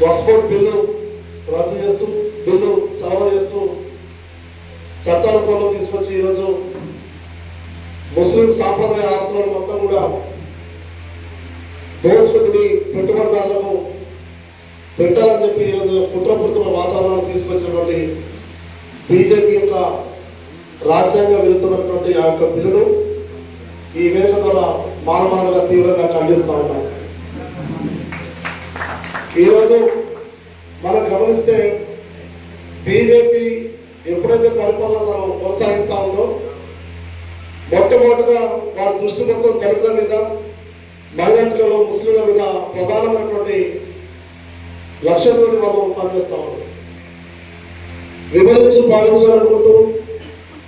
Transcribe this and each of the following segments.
Passport bill రద్దు చేస్తూ bill సవరణ చేస్తూ చట్టానుకూలం తీసుకొచ్చి ఈరోజు ముస్లిం సాంప్రదాయ ఆరాధనలు మొత్తం కూడా దోచుకొని పెట్టుబడిదారులకు పెట్టాలని చెప్పి ఈరోజు కుట్రపుతున్న వాతావరణాన్ని తీసుకొచ్చినటువంటి బీజేపీ యొక్క రాజ్యాంగ విరుద్ధమైనటువంటి ఆ యొక్క బిల్లును ఈ వేదిక ద్వారా మానమానగా తీవ్రంగా ఖండిస్తూ ఉన్నాను ఈరోజు మనం గమనిస్తే బీజేపీ ఎప్పుడైతే పరిపాలన కొనసాగిస్తా ఉందో మొట్టమొదటిగా వారి దృష్టి మొత్తం దళితుల మీద మైనార్టీలలో ముస్లింల మీద ప్రధానమైనటువంటి లక్ష్యంతో వాళ్ళు పనిచేస్తా ఉన్నారు. విభజించి పాలించాలనుకుంటూ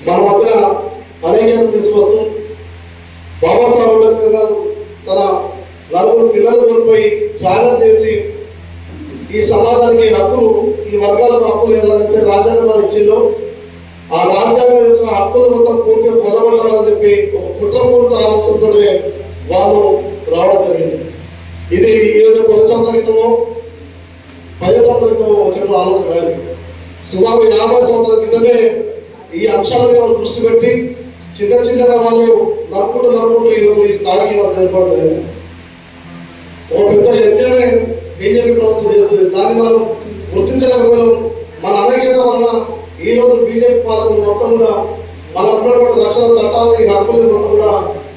మన మధ్య అనేకత తీసుకొస్తూ బాబాసాహెబ్ అంబేద్కర్ గారు తన నలుగురు పిల్లలు కోల్పోయి త్యాగం చేసి ఈ హక్కులు ఈ వర్గాలకు హక్కులు ఎలాగైతే రాజ్యాంగం ఇచ్చిందో ఆ రాజ్యాంగం యొక్క హక్కులు మొత్తం పూర్తిగా కొలబడాలని చెప్పి ఒక కుట్రపూర్త ఆలోచనతోనే వాళ్ళు రావడం జరిగింది. ఇది ఈరోజు పది సంవత్సరాల క్రితమో పది సంవత్సరాల క్రితమో వచ్చిన ఆలోచన కాదు సుమారు యాభై సంవత్సరాల క్రితమే ఈ అంశాల మీద వాళ్ళు దృష్టి పెట్టి చిన్న చిన్నగా వాళ్ళు నరుకుంటూ నరుకుంటూ ఈరోజు ఈ స్థాయికి వాళ్ళు ఏర్పడడం ఒక పెద్ద యజ్ఞమే బీజేపీ చేస్తుంది దాన్ని మనం గుర్తించలేకపోయాం మన అనైక్యత వలన ఈ రోజు బీజేపీ పాలకులు మొత్తం కూడా మన ఉన్నటువంటి రక్షణ చట్టాలని హక్కులు మొత్తం కూడా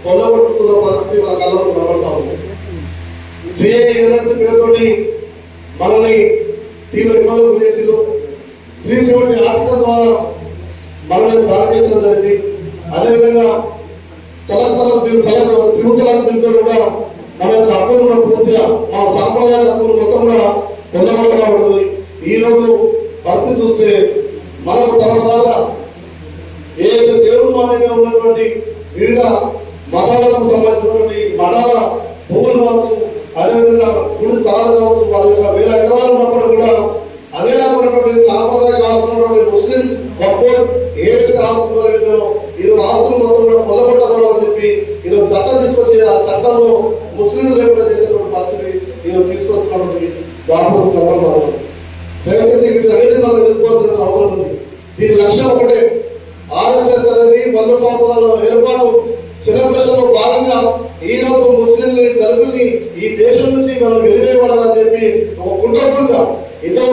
కొల్లగొట్టుతున్న పరిస్థితి మన కళ్ళలో కనబడతా ఉంది. సిఏ ఎమర్జెన్సీ పేరుతోటి మనల్ని తీవ్ర ఇబ్బందులు చేసిరు త్రీ సెవెంటీ ఆర్టికల్ ద్వారా మన మీద దాడి చేసిన జరిగింది అదేవిధంగా తెలంగాణ బిల్లు తెలంగాణ త్రిముతలాల బిల్లుతో కూడా మన యొక్క హక్కులు కూడా పూర్తిగా మన సాంప్రదాయ హక్కులు మొత్తం కూడా వెళ్ళగొట్టబడుతుంది ఈ రోజు పరిస్థితి చూస్తే మనకు తరతరాలుగా ఏదైతే దేవుడు మాదిరిగా ఉన్నటువంటి వివిధ మతాలకు సంబంధించినటువంటి మఠాల భూములు కావచ్చు అదేవిధంగా గుడి స్థలాలు కావచ్చు వాళ్ళ యొక్క వేల ఎకరాలు ఉన్నప్పుడు కూడా అదే రకమైనటువంటి సాంప్రదాయ ఆస్తున్నటువంటి ముస్లిం ఒక్కో ఏదైతే ఆస్తులు కలిగిందో ఈరోజు ఆస్తులు మొత్తం కూడా కొల్లగొట్టకూడదని చెప్పి ఈరోజు చట్టం తీసుకొచ్చి ఆ చట్టంలో ముస్లింలు లేకుండా చేసేటువంటి పరిస్థితి ఈరోజు తీసుకొస్తున్నటువంటి దాంట్లో కనబడతాము దయచేసి వీటి అన్నింటినీ మనం చెప్పుకోవాల్సిన అవసరం ఉంది దీని లక్ష్యం ఒకటే ఆర్ఎస్ఎస్ అనేది వంద సంవత్సరాల ఏర్పాటు సెలబ్రేషన్లో భాగంగా ఈ రోజు ముస్లింలని దళితుల్ని ఈ దేశం నుంచి మనం వెలివేయబడాలని చెప్పి ఒక కుట్రపూరిత ఇంతకు